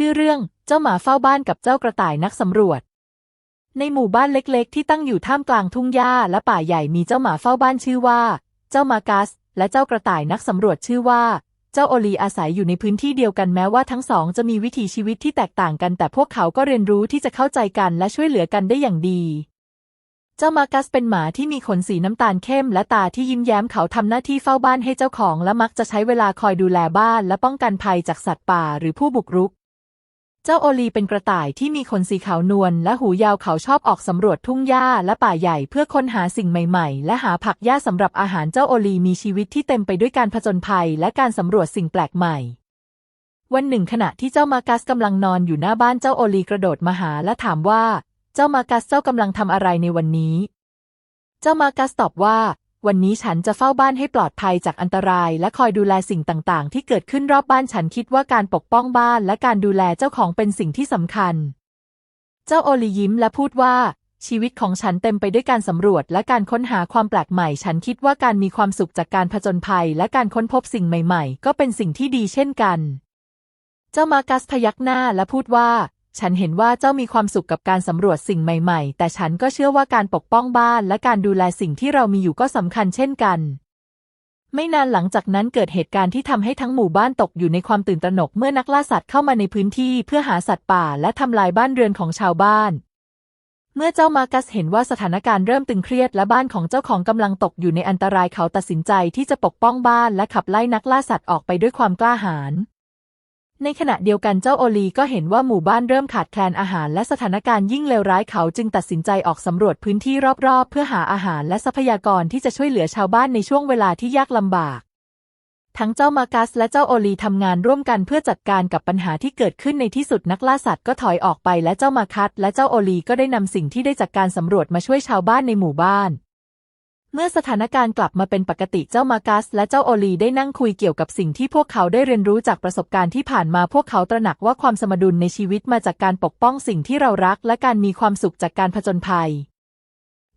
ชื่อเรื่องเจ้าหมาเฝ้าบ้านกับเจ้ากระต่ายนักสำรวจ ในหมู่บ้านเล็กๆ ที่ตั้งอยู่ท่ามกลางทุ่งหญ้าและป่าใหญ่มีเจ้าหมาเฝ้าบ้านชื่อว่า เจ้ามากัส และเจ้ากระต่ายนักสำรวจชื่อว่า เจ้าโอลีอาศัยอยู่ในพื้นที่เดียวกันแม้ว่าทั้งสองจะมีวิถีชีวิตที่แตกต่างกัน แต่พวกเขาก็เรียนรู้ที่จะเข้าใจกันและช่วยเหลือกันได้อย่างดีเจ้ามากัสเป็นหมาที่มีขนสีน้ำตาลเข้มและตาที่ยิ้มแย้มเขาทำหน้าที่เฝ้าบ้านให้เจ้าของและมักจะใช้เวลาคอยดูแลบ้านและป้องกันภัยจากสัตว์ป่าหรือผู้บุกรุก เจ้าโอลีเป็นกระต่ายที่มีขนสีขาวนวลและหูยาวเขาชอบออกสำรวจทุ่งหญ้าและป่าใหญ่เพื่อค้นหาสิ่งใหม่ๆ และหาผักหญ้าสำหรับอาหารเจ้าโอลีมีชีวิตที่เต็มไปด้วยการผจญภัยและการสำรวจสิ่งแปลกใหม่ วันหนึ่งขณะที่เจ้ามากัสกำลังนอนอยู่หน้าบ้านเจ้าโอลีกระโดดมาหาและถามว่า เจ้ามากัสเจ้ากำลังทำอะไรในวันนี้ เจ้ามากัสตอบว่า วันนี้ฉันจะเฝ้าบ้านให้ปลอดภัยจากอันตราย และคอยดูแลสิ่งต่างๆ ที่เกิดขึ้นรอบบ้านฉันคิดว่าการปกป้องบ้านและการดูแลเจ้าของเป็นสิ่งที่สำคัญ เจ้าโอลียิ้มและพูดว่า ชีวิตของฉันเต็มไปด้วยการสำรวจและการค้นหาความแปลกใหม่ ฉันคิดว่าการมีความสุขจากการผจญภัย และการค้นพบสิ่งใหม่ ๆ ก็เป็นสิ่งที่ดีเช่นกัน เจ้ามากัสพยักหน้าและพูดว่า ฉันเห็นว่าเจ้ามีความสุขกับการสำรวจสิ่งใหม่ๆ แต่ฉันก็เชื่อว่าการปกป้องบ้านและการดูแลสิ่งที่เรามีอยู่ก็สำคัญเช่นกัน ไม่นานหลังจากนั้นเกิดเหตุการณ์ที่ทำให้ทั้งหมู่บ้านตกอยู่ในความตื่นตระหนกเมื่อนักล่าสัตว์เข้ามาในพื้นที่เพื่อหาสัตว์ป่าและทำลายบ้านเรือนของชาวบ้านเมื่อเจ้ามากัสเห็นว่าสถานการณ์เริ่มตึงเครียดและบ้านของเจ้าของกำลังตกอยู่ในอันตรายเขาตัดสินใจที่จะปกป้องบ้านและขับไล่นักล่าสัตว์ออกไปด้วยความกล้าหาญ ในขณะเดียวกันเจ้าโอลีก็เห็นว่าหมู่บ้านเริ่มขาดแคลนอาหารและสถานการณ์ยิ่งเลวร้ายเขาจึงตัดสินใจออกสำรวจพื้นที่รอบๆ เพื่อหาอาหารและทรัพยากรที่จะช่วยเหลือชาวบ้านในช่วงเวลาที่ยากลำบาก ทั้งเจ้ามากัสและเจ้าโอลีทำงานร่วมกันเพื่อจัดการกับปัญหาที่เกิดขึ้นในที่สุดนักล่าสัตว์ก็ถอยออกไปและเจ้ามาคัสและเจ้าโอลีก็ได้นำสิ่งที่ได้จากการสำรวจมาช่วยชาวบ้านในหมู่บ้าน เมื่อสถานการณ์กลับมาเป็นปกติเจ้ามากัสและเจ้าโอลีได้นั่งคุยเกี่ยวกับสิ่งที่พวกเขาได้เรียนรู้จากประสบการณ์ที่ผ่านมาพวกเขาตระหนักว่าความสมดุลในชีวิตมาจากการปกป้องสิ่งที่เรารัก และการมีความสุขจากการผจญภัย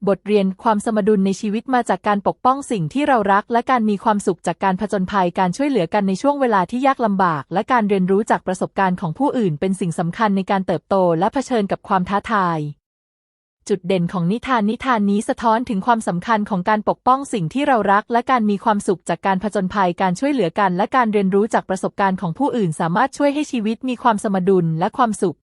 บทเรียนความสมดุลในชีวิตมาจากการปกป้องสิ่งที่เรารัก และการมีความสุขจากการผจญภัย การช่วยเหลือกันในช่วงเวลาที่ยากลำบาก และการเรียนรู้จากประสบการณ์ของผู้อื่น เป็นสิ่งสำคัญในการเติบโต และเผชิญกับความท้าทาย จุดเด่นของนิทานนิทานนี้สะท้อนถึงความสำคัญของการปกป้องสิ่งที่เรารัก และการมีความสุขจากการผจญภัยการช่วยเหลือกัน และการเรียนรู้จากประสบการณ์ของผู้อื่น สามารถช่วยให้ชีวิตมีความสมดุลและความสุข